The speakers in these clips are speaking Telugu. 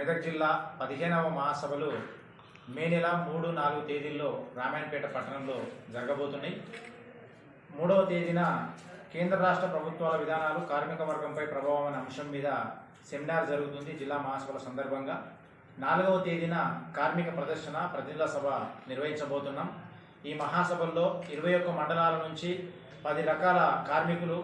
మెదక్ జిల్లా పదిహేనవ మహాసభలు మే నెల మూడు నాలుగు తేదీల్లో రామాయణపేట పట్టణంలో జరగబోతున్నాయి. మూడవ తేదీన కేంద్ర రాష్ట్ర ప్రభుత్వాల విధానాలు కార్మిక వర్గంపై ప్రభావం అనే అంశం మీద సెమినార్ జరుగుతుంది జిల్లా మహాసభల సందర్భంగా. నాలుగవ తేదీన కార్మిక ప్రదర్శన ప్రతినిధుల సభ నిర్వహించబోతున్నాం. ఈ మహాసభల్లో ఇరవై ఒక్క మండలాల నుంచి పది రకాల కార్మికులు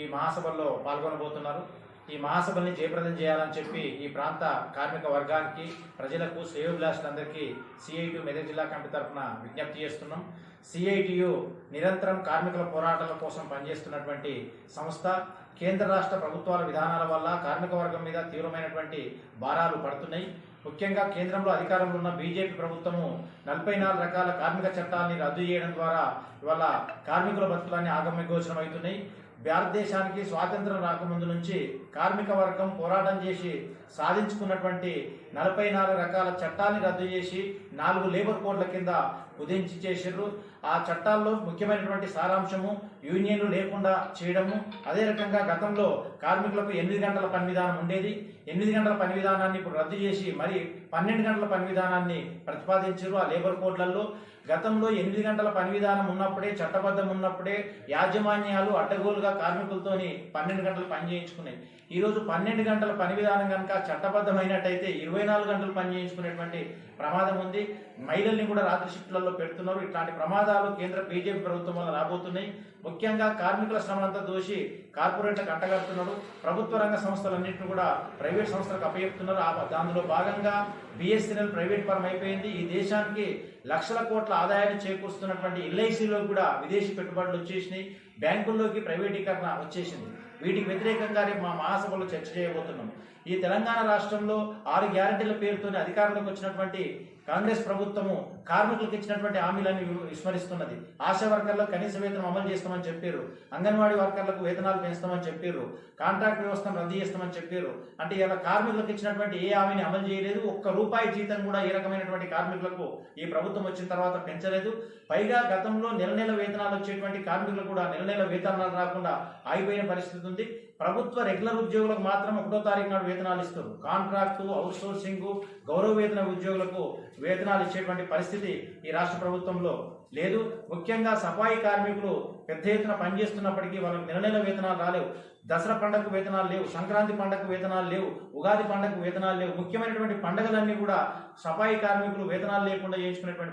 ఈ మహాసభల్లో పాల్గొనబోతున్నారు. ఈ మహాసభల్ని జయప్రదం చేయాలని చెప్పి ఈ ప్రాంత కార్మిక వర్గానికి ప్రజలకు శ్రేయోభిలాషులందరికీ సిఐటి మెదక్ జిల్లా కమిటీ తరఫున విజ్ఞప్తి చేస్తున్నాం. సిఐటియు నిరంతరం కార్మికుల పోరాటాల కోసం పనిచేస్తున్నటువంటి సంస్థ కేంద్ర రాష్ట్ర ప్రభుత్వాల విధానాల వల్ల కార్మిక వర్గం మీద తీవ్రమైనటువంటి భారాలు పడుతున్నాయి. ముఖ్యంగా కేంద్రంలో అధికారంలో ఉన్న బీజేపీ ప్రభుత్వము నలభై నాలుగు రకాల కార్మిక చట్టాలని రద్దు చేయడం ద్వారా ఇవాళ కార్మికుల బతుకులన్నీ ఆగమ్యగోచరం అవుతున్నాయి. భారతదేశానికి స్వాతంత్రం రాకముందు నుంచి కార్మిక వర్గం పోరాటం చేసి సాధించుకున్నటువంటి నలభై నాలుగు రకాల చట్టాన్ని రద్దు చేసి నాలుగు లేబర్ కోడ్ల కింద ఉదయించి చేసిర్రు. ఆ చట్టాల్లో ముఖ్యమైనటువంటి సారాంశము యూనియన్లు లేకుండా చేయడము అదే రకంగా గతంలో కార్మికులకు ఎనిమిది గంటల పని విధానం ఉండేది. ఎనిమిది గంటల పని విధానాన్ని ఇప్పుడు రద్దు చేసి మరి పన్నెండు గంటల పని విధానాన్ని ప్రతిపాదించారు ఆ లేబర్ కోడ్లలో. గతంలో ఎనిమిది గంటల పని విధానం ఉన్నప్పుడే చట్టబద్ధం ఉన్నప్పుడే యాజమాన్యాలు అడ్డగోలుగా కార్మికులతోని పన్నెండు గంటలు పని చేయించుకున్నాయి ఈరోజు పన్నెండు గంటల పని విధానం కనుక చట్టబద్ధమైనట్టయితే ఇరవై నాలుగు గంటలు పని చేయించుకునేటువంటి ప్రమాదం ఉంది. మహిళల్ని కూడా రాత్రి షిఫ్ట్లలో పెడుతున్నారు. ఇట్లాంటి ప్రమాదాలు కేంద్ర బీజేపీ ప్రభుత్వం వల్ల రాబోతున్నాయి. ముఖ్యంగా కార్మికుల శ్రమలంతా దోషి కార్పొరేట్ కార్పొరేట్లకు అంటగడుతున్నారు ప్రభుత్వ రంగ సంస్థలన్నింటినీ కూడా ప్రైవేట్ సంస్థలకు అప్పచెప్తున్నారు. ఆ- దానిలో భాగంగా బిఎస్ఎన్ఎల్ ప్రైవేట్ పరం అయిపోయింది. ఈ దేశానికి లక్షల కోట్ల ఆదాయాన్ని చేకూరుస్తున్నటువంటి ఎల్ఐసిలో కూడా విదేశీ పెట్టుబడులు వచ్చేసినాయి. బ్యాంకుల్లోకి ప్రైవేటీకరణ వచ్చేసింది. వీటికి వ్యతిరేకంగా మా మహాసభలో చర్చ చేయబోతున్నాం. ఈ తెలంగాణ రాష్ట్రంలో ఆరు గ్యారంటీల పేరుతోనే అధికారంలోకి వచ్చినటువంటి కాంగ్రెస్ ప్రభుత్వము కార్మికులకు ఇచ్చినటువంటి హామీలను విస్మరిస్తున్నది. ఆశా వర్కర్లకు కనీస వేతనం అమలు చేస్తామని చెప్పారు. అంగన్వాడీ వర్కర్లకు వేతనాలు పెంచుతామని చెప్పారు. కాంట్రాక్ట్ వ్యవస్థను రద్దు చేస్తామని చెప్పారు. అంటే ఇలా కార్మికులకు ఇచ్చినటువంటి ఏ హామీని అమలు చేయలేదు. ఒక్క రూపాయి జీతం కూడా ఏ రకమైనటువంటి కార్మికులకు ఈ ప్రభుత్వం వచ్చిన తర్వాత పెంచలేదు. పైగా గతంలో నెల నెల వేతనాలు వచ్చేటువంటి కార్మికులకు కూడా నెల నెల వేతనాలు రాకుండా ఆగిపోయిన పరిస్థితి ఉంది ప్రభుత్వ రెగ్యులర్ ఉద్యోగులకు మాత్రం ఒకటో తారీఖు నాడు వేతనాలు ఇస్తారు. కాంట్రాక్టు అవుట్ సోర్సింగ్ గౌరవ వేతన ఉద్యోగులకు వేతనాలు ఇచ్చేటువంటి పరిస్థితి ఈ రాష్ట్ర ప్రభుత్వంలో లేదు. ముఖ్యంగా సఫాయి కార్మికులు పెద్ద ఎత్తున పనిచేస్తున్నప్పటికీ వాళ్ళకి నెల నెల వేతనాలు రాలేవు. దసరా పండగకు వేతనాలు లేవు. సంక్రాంతి పండగకు వేతనాలు లేవు. ఉగాది పండగకు వేతనాలు లేవు. ముఖ్యమైనటువంటి పండగలన్నీ కూడా సఫాయి కార్మికులు వేతనాలు లేకుండా చేయించుకునేటువంటి